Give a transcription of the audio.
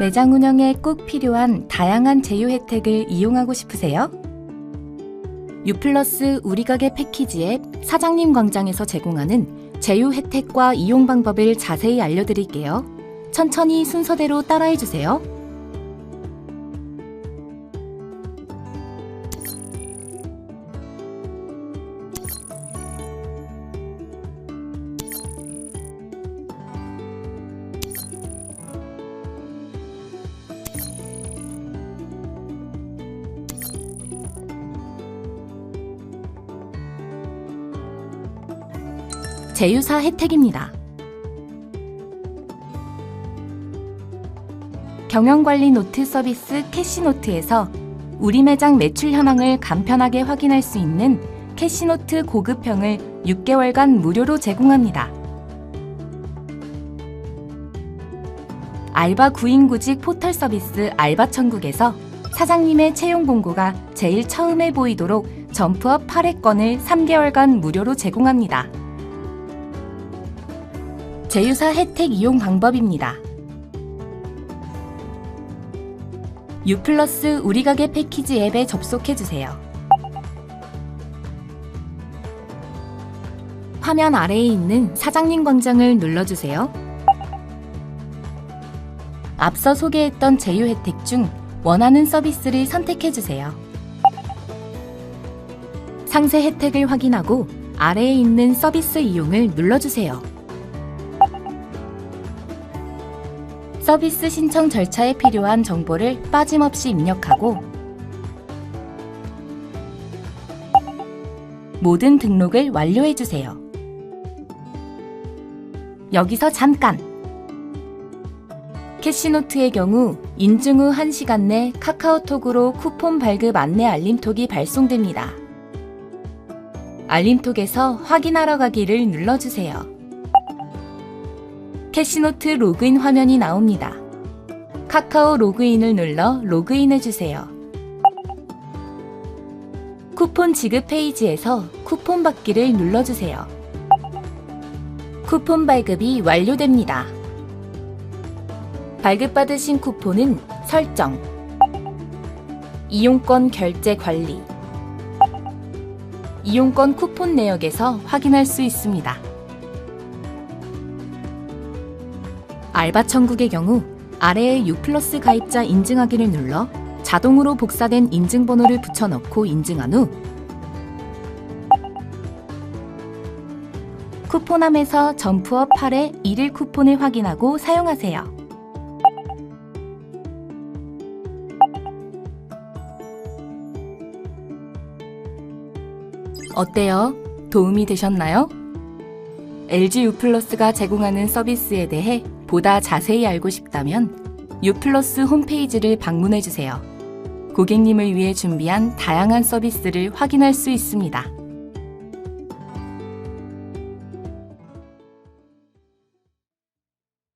매장 운영에 꼭 필요한 다양한 제휴 혜택을 이용하고 싶으세요? 유플러스 우리 가게 패키지 앱 사장님 광장에서 제공하는 제휴 혜택과 이용 방법을 자세히 알려드릴게요. 천천히 순서대로 따라해 주세요. 제휴사 혜택입니다. 경영관리 노트 서비스 캐시노트에서 우리 매장 매출 현황을 간편하게 확인할 수 있는 캐시노트 고급형을 6개월간 무료로 제공합니다. 알바 구인 구직 포털 서비스 알바천국에서 사장님의 채용 공고가 제일 처음에 보이도록 점프업 8회권을 3개월간 무료로 제공합니다. 제휴사 혜택 이용 방법입니다. 유플러스 우리 가게 패키지 앱에 접속해 주세요. 화면 아래에 있는 사장님 광장을 눌러주세요. 앞서 소개했던 제휴 혜택 중 원하는 서비스를 선택해 주세요. 상세 혜택을 확인하고 아래에 있는 서비스 이용을 눌러주세요. 서비스 신청 절차에 필요한 정보를 빠짐없이 입력하고 모든 등록을 완료해 주세요. 여기서 잠깐! 캐시노트의 경우 인증 후 1시간 내 카카오톡으로 쿠폰 발급 안내 알림톡이 발송됩니다. 알림톡에서 확인하러 가기를 눌러주세요. 캐시노트 로그인 화면이 나옵니다. 카카오 로그인을 눌러 로그인해 주세요. 쿠폰 지급 페이지에서 쿠폰 받기를 눌러주세요. 쿠폰 발급이 완료됩니다. 발급받으신 쿠폰은 설정, 이용권 결제 관리, 이용권 쿠폰 내역에서 확인할 수 있습니다. 알바 천국의 경우 아래에 U 플러스 가입자 인증하기를 눌러 자동으로 복사된 인증번호를 붙여넣고 인증한 후 쿠폰함에서 점프업 8의 1일 쿠폰을 확인하고 사용하세요. 어때요? 도움이 되셨나요? LG U 플러스가 제공하는 서비스에 대해 보다 자세히 알고 싶다면 U 플러스 홈페이지를 방문해 주세요. 고객님을 위해 준비한 다양한 서비스를 확인할 수 있습니다.